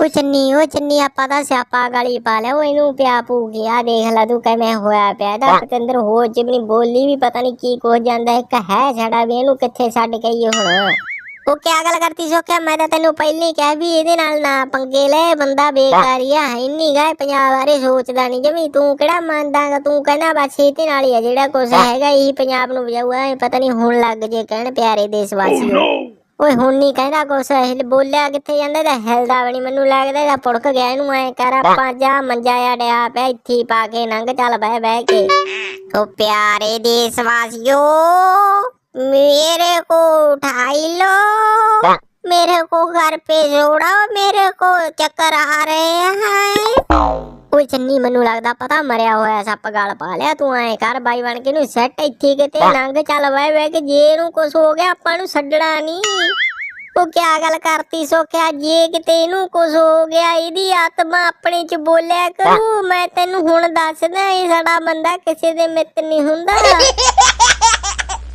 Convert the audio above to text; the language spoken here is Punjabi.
ਉਹ ਚੰਨੀ ਉਹ ਚੰਨੀ ਆਪਾਂ ਦਾ ਸਿਆਪਾ ਗਾਲੀ ਪਾ ਲਿਆ ਉਹ ਇਹਨੂੰ ਪਿਆ ਪੂ ਗਿਆ ਦੇਖ ਲੈ ਤੂੰ ਕਿਵੇਂ ਹੋਇਆ ਪਿਆ ਦਾ ਪਤੰਦਰ ਹੋ ਜਿਵੇਂ ਬੋਲੀ ਵੀ ਪਤਾ ਨਹੀਂ ਕੀ ਕੁਝ ਜਾਂਦਾ ਇੱਕ ਹੈ ਛੜਾ ਵੀ ਇਹਨੂੰ ਕਿੱਥੇ ਛੱਡ ਕੇ ਆਈਏ ਹੁਣ? ਉਹ ਕਿਆ ਗੱਲ ਕਰਤੀ ਸੋ ਕਿ ਮੈਂ ਤਾਂ ਤੈਨੂੰ ਪਹਿਲਾਂ ਹੀ ਕਿਹਾ ਵੀ ਇਹਦੇ ਨਾਲ ਨਾ ਪੰਗੇ ਲੈ ਬੰਦਾ ਬੇਕਾਰੀ ਆ ਇੰਨੀ ਗਾ ਪੰਜਾਬ ਬਾਰੇ ਸੋਚਦਾ ਨਹੀਂ ਜਮੀ ਤੂੰ ਕਿਹੜਾ ਮੰਨਦਾਗਾ ਤੂੰ ਕਹਿੰਦਾ ਬਸ ਇਹਦੇ ਨਾਲ ਹੀ ਆ ਜਿਹੜਾ ਕੁਛ ਹੈਗਾ ਇਹੀ ਪੰਜਾਬ ਨੂੰ ਵਜਾਊਗਾ ਪਤਾ ਨਹੀਂ ਹੁਣ ਲੱਗ ਜੇ ਕਹਿਣ ਪਿਆਰੇ ਦੇਸ਼ ਵਾਸੀਓ ਓਏ ਹੁਣ ਨਹੀਂ ਕਹਿੰਦਾ ਕੁਛ ਹਿਲ ਬੋਲਿਆ ਕਿੱਥੇ ਜਾਂਦਾ ਤਾਂ ਹਿਲਦਾ ਵੀ ਨਹੀਂ ਮੈਨੂੰ ਲੱਗਦਾ ਇਹਦਾ ਪੁੜਕ ਗਿਆ ਇਹਨੂੰ ਐ ਕਰ ਆਪਾਂ ਜਾ ਮੰਜਾ ਆ ਡਿਆ ਪਿਆ ਇੱਥੇ ਹੀ ਪਾ ਕੇ ਲੰਘ ਚੱਲ ਬਹਿ ਬਹਿ ਕੇ ਓ ਪਿਆਰੇ ਦੇਸ਼ ਵਾਸੀਓ मेरे को उठाई लो मेरे को घर पे जोड़ा मेरे को चक्कर आ रहे हैं ਓਏ ਚੰਨੀ ਮੈਨੂੰ ਲੱਗਦਾ ਪਤਾ ਮਰਿਆ ਹੋਇਆ ਸੱਪ ਗਾਲ ਪਾ ਲਿਆ ਤੂੰ ਐ ਕਰ ਬਾਈ ਬਣ ਕੇ ਨੂੰ ਸੈੱਟ ਇੱਥੇ ਕਿਤੇ ਲੰਘ ਚੱਲ ਬਹਿ ਬਹਿ ਕੇ ਜੇ ਇਹਨੂੰ ਕੁਛ ਹੋ ਗਿਆ ਆਪਾਂ ਨੂੰ ਛੱਡਣਾ ਨਹੀਂ। ਉਹ ਕਿਆ ਗੱਲ ਕਰਤੀ ਸੋਖਿਆ ਜੇ ਕਿਤੇ ਇਹਨੂੰ ਕੁਛ ਹੋ ਗਿਆ ਇਹਦੀ ਆਤਮਾ ਆਪਣੇ ਚ ਬੋਲਿਆ ਕਰੂ ਮੈਂ ਤੈਨੂੰ ਹੁਣ ਦੱਸਦਾ ਇਹ ਸਾਡਾ ਬੰਦਾ ਕਿਸੇ ਦੇ ਮਿੱਤ ਨਹੀਂ ਹੁੰਦਾ।